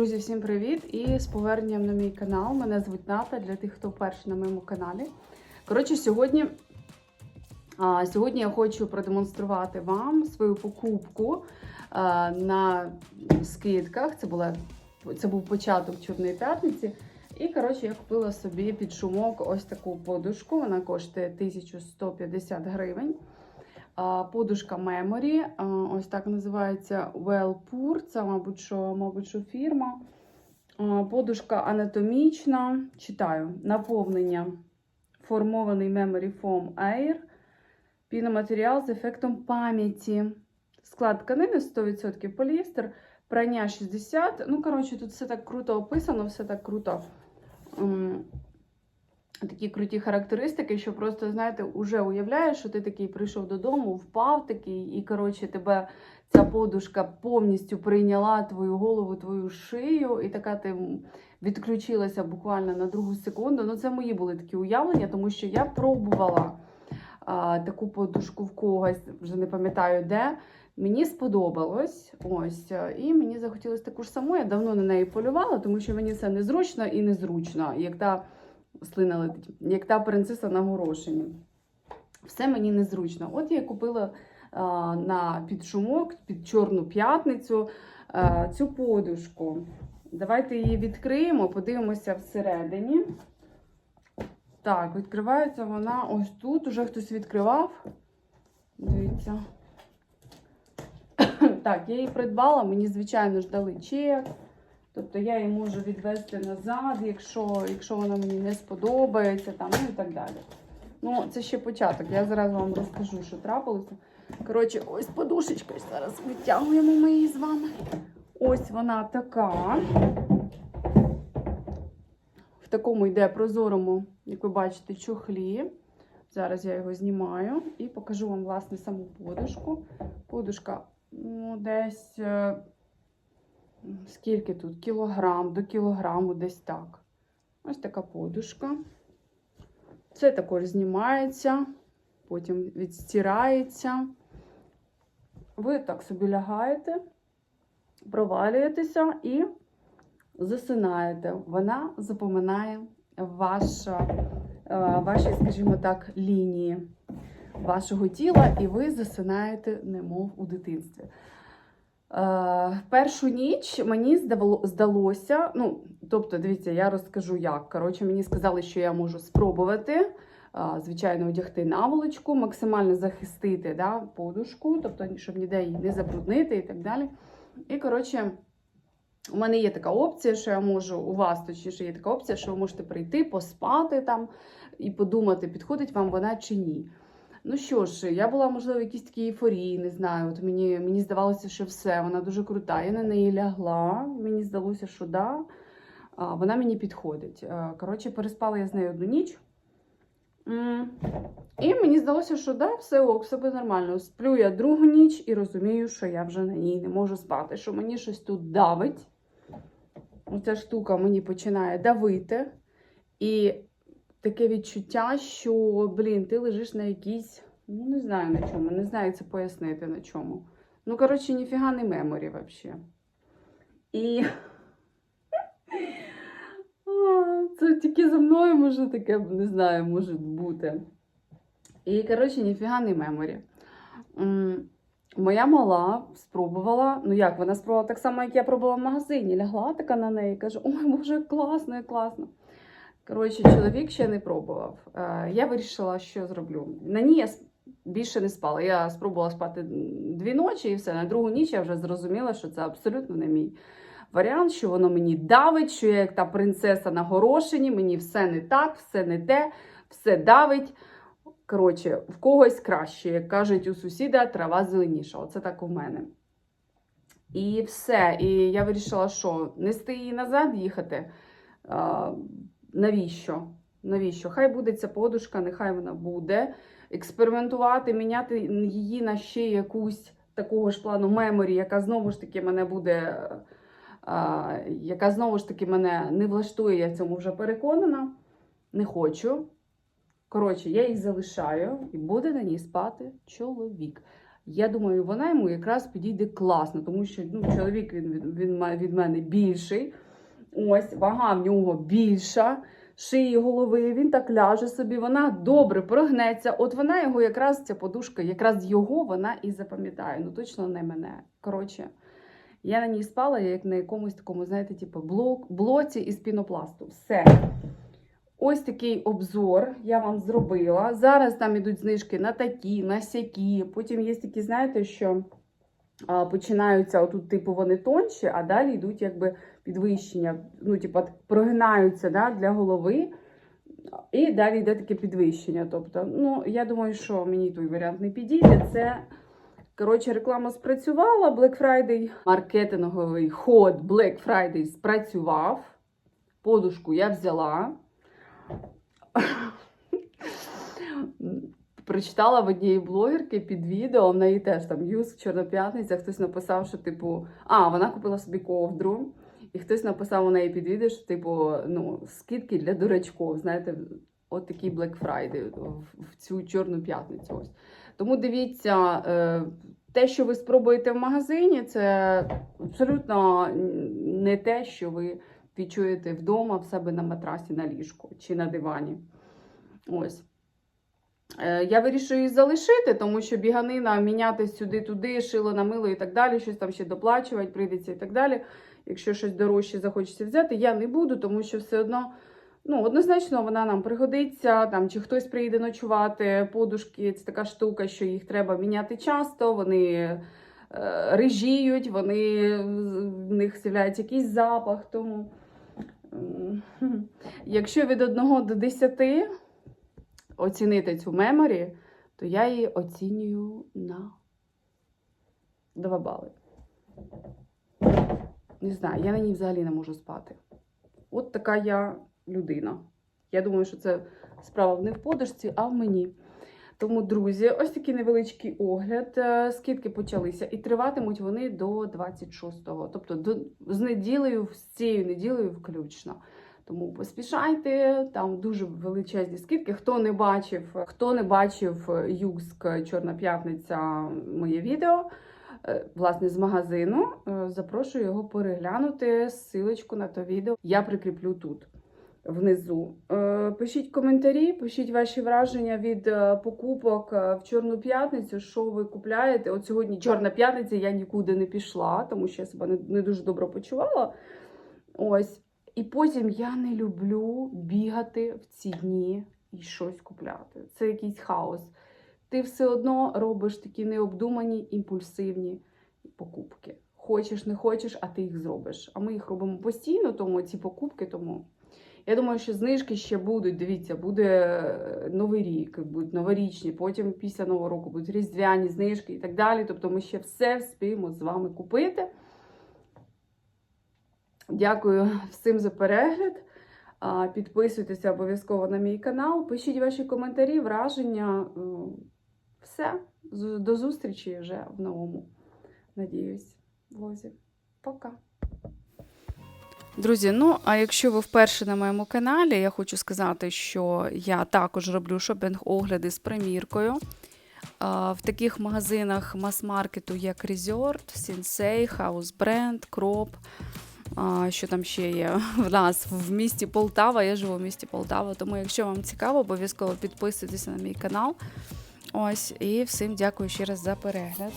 Друзі, всім привіт! І з поверненням на мій канал. Мене звуть Ната для тих, хто вперше на моєму каналі. Коротше, сьогодні, а, сьогодні я хочу продемонструвати вам свою покупку а, на скидках. Це, була, це був початок Чорної п'ятниці. І, коротше, я купила собі під шумок ось таку подушку. Вона коштує 1150 гривень. Подушка Memory, ось так називається Wellpur, це, мабуть, що, мабуть, що фірма. Подушка анатомічна. Читаю. Наповнення. Формований Memory Foam Air. Піноматеріал з ефектом пам'яті. Склад тканини 100% поліестер. Прання 60. Ну, коротше, тут все так круто описано, все так круто. Такі круті характеристики, що просто, знаєте, вже уявляєш, що ти такий прийшов додому, впав такий, і, коротше, тебе ця подушка повністю прийняла твою голову, твою шию, і така ти відключилася буквально на другу секунду. Ну, це мої були такі уявлення, тому що я пробувала а, таку подушку в когось, вже не пам'ятаю де. Мені сподобалось, ось, е, і мені захотілося таку ж саму. Я давно на неї полювала, тому що мені це незручно і незручно, як та слина летить, як та принцеса на горошині. Все мені незручно. От я купила а, на підшумок, під Чорну п'ятницю а, цю подушку. Давайте її відкриємо, подивимося всередині. Так, відкривається вона ось тут. Уже хтось відкривав. Дивіться. Так, я її придбала, мені, звичайно ж, дали чек. Тобто я її можу відвести назад, якщо, якщо вона мені не сподобається, там, ну і так далі. Ну, це ще початок. Я зараз вам розкажу, що трапилося. Коротше, ось подушечка. Зараз витягуємо ми її з вами. Ось вона така. В такому йде прозорому, як ви бачите, чохлі. Зараз я його знімаю і покажу вам, власне, саму подушку. Подушка ну, десь. Скільки тут? Кілограм до кілограму, десь так. Ось така подушка. Це також знімається, потім відстирається. Ви так собі лягаєте, провалюєтеся і засинаєте. Вона запоминає ваша, е, ваші, скажімо так, лінії вашого тіла, і ви засинаєте, немов у дитинстві. Е, першу ніч мені здалося, ну, тобто, дивіться, я розкажу як. Коротше, мені сказали, що я можу спробувати, е, звичайно, одягти наволочку, максимально захистити да, подушку, тобто, щоб ніде її не забруднити і так далі. І, коротше, у мене є така опція, що я можу, у вас точніше є така опція, що ви можете прийти, поспати там і подумати, підходить вам вона чи ні. Ну що ж, я була, можливо, в якійсь такій ейфорії, не знаю. От мені, мені здавалося, що все, вона дуже крута. Я на неї лягла. Мені здалося, що да, вона мені підходить. Е, Коротше, переспала я з нею одну ніч. І мені здалося, що да, все ок, все буде нормально. Сплю я другу ніч і розумію, що я вже на ній не можу спати, що мені щось тут давить. Оця штука мені починає давити. І таке відчуття, що, блін, ти лежиш на якійсь, ну не знаю на чому, не знаю це пояснити на чому. Ну, коротше, ніфіга не меморі взагалі. І це тільки за мною може таке, не знаю, може бути. І, коротше, ніфіга не меморі. Моя мала спробувала, ну як, вона спробувала так само, як я пробувала в магазині. Лягла така на неї, і каже: Ой, боже, класно, класно. Коротше, чоловік ще не пробував. Е, Я вирішила, що зроблю. На ній я більше не спала. Я спробувала спати дві ночі і все. На другу ніч я вже зрозуміла, що це абсолютно не мій варіант, що воно мені давить, що я як та принцеса на горошині, мені все не так, все не те, все давить. Коротше, в когось краще, як кажуть у сусіда, трава зеленіша. Оце так у мене. І все. І я вирішила, що нести її назад їхати. Навіщо? Навіщо? Хай буде ця подушка, нехай вона буде. Експериментувати, міняти її на ще якусь такого ж плану меморі, яка знову ж таки мене буде. А, яка знову ж таки мене не влаштує, я в цьому вже переконана. Не хочу. Коротше, я їх залишаю і буде на ній спати чоловік. Я думаю, вона йому якраз підійде класно, тому що ну, чоловік він, він, він від мене більший. Ось, вага в нього більша, шиї голови, він так ляже собі, вона добре прогнеться. От вона його якраз ця подушка, якраз його вона і запам'ятає. Ну точно не мене. Коротше, я на ній спала, як на якомусь такому, знаєте, типу блок, блоці із пінопласту. Все. Ось такий обзор я вам зробила. Зараз там ідуть знижки на такі, на сякі. Потім є такі, знаєте, що починаються отут, типу, вони тонші, а далі йдуть якби підвищення. Ну, типу, прогинаються да, для голови. І далі йде таке підвищення. Тобто, ну, я думаю, що мені той варіант не підійде. Це, коротше, реклама спрацювала. Black Friday, маркетинговий ход Black Friday спрацював. Подушку я взяла. Прочитала в однієї блогерки під відео, в неї теж там юз Чорноп'ятниця, хтось написав, що типу, а, вона купила собі ковдру, і хтось написав у неї під відео, що типу, ну, скидки для дурачков, знаєте, от такий Black Friday в, в цю Чорну п'ятницю. Ось. Тому дивіться, е, те, що ви спробуєте в магазині, це абсолютно не те, що ви відчуєте вдома в себе на матрасі на ліжку чи на дивані. Ось. Е, Я вирішую її залишити, тому що біганина міняти сюди-туди, шило на мило і так далі, щось там ще доплачувати, прийдеться і так далі. Якщо щось дорожче захочеться взяти, я не буду, тому що все одно, ну, однозначно, вона нам пригодиться. Там, чи хтось приїде ночувати, подушки це така штука, що їх треба міняти часто, вони е, рижіють, вони, в них з'являється якийсь запах. Тому, якщо від 1 до 10 оцінити цю меморі, то я її оцінюю на 2 бали. Не знаю, я на ній взагалі не можу спати. От така я людина. Я думаю, що це справа не в подушці, а в мені. Тому, друзі, ось такий невеличкий огляд. Е, Скидки почалися і триватимуть вони до 26-го, тобто до, з неділею, з цією неділею включно. Тому поспішайте, там дуже величезні скидки. Хто не бачив, хто не бачив Югск Чорна п'ятниця моє відео, е, власне, з магазину, е, запрошую його переглянути. Силочку на то відео я прикріплю тут. Внизу. Е, Пишіть коментарі, пишіть ваші враження від е, покупок е, в Чорну п'ятницю, що ви купляєте. От сьогодні Чорна п'ятниця, я нікуди не пішла, тому що я себе не дуже добре почувала. Ось. І потім я не люблю бігати в ці дні і щось купляти. Це якийсь хаос. Ти все одно робиш такі необдумані, імпульсивні покупки. Хочеш, не хочеш, а ти їх зробиш. А ми їх робимо постійно, тому ці покупки. Тому я думаю, що знижки ще будуть. Дивіться, буде е, новий рік, будуть новорічні, потім після нового року будуть різдвяні знижки і так далі. Тобто ми ще все вспіємо з вами купити. Дякую всім за перегляд. Підписуйтеся обов'язково на мій канал, пишіть ваші коментарі, враження. Е, Все. До зустрічі вже в новому. Надіюсь, влозі. Пока. Друзі, ну а якщо ви вперше на моєму каналі, я хочу сказати, що я також роблю шопінг-огляди з приміркою. В таких магазинах мас-маркету, як Resort, Sensei, House Brand, Crop. Що там ще є в нас в місті Полтава? Я живу в місті Полтава, тому якщо вам цікаво, обов'язково підписуйтесь на мій канал. Ось, і всім дякую ще раз за перегляд.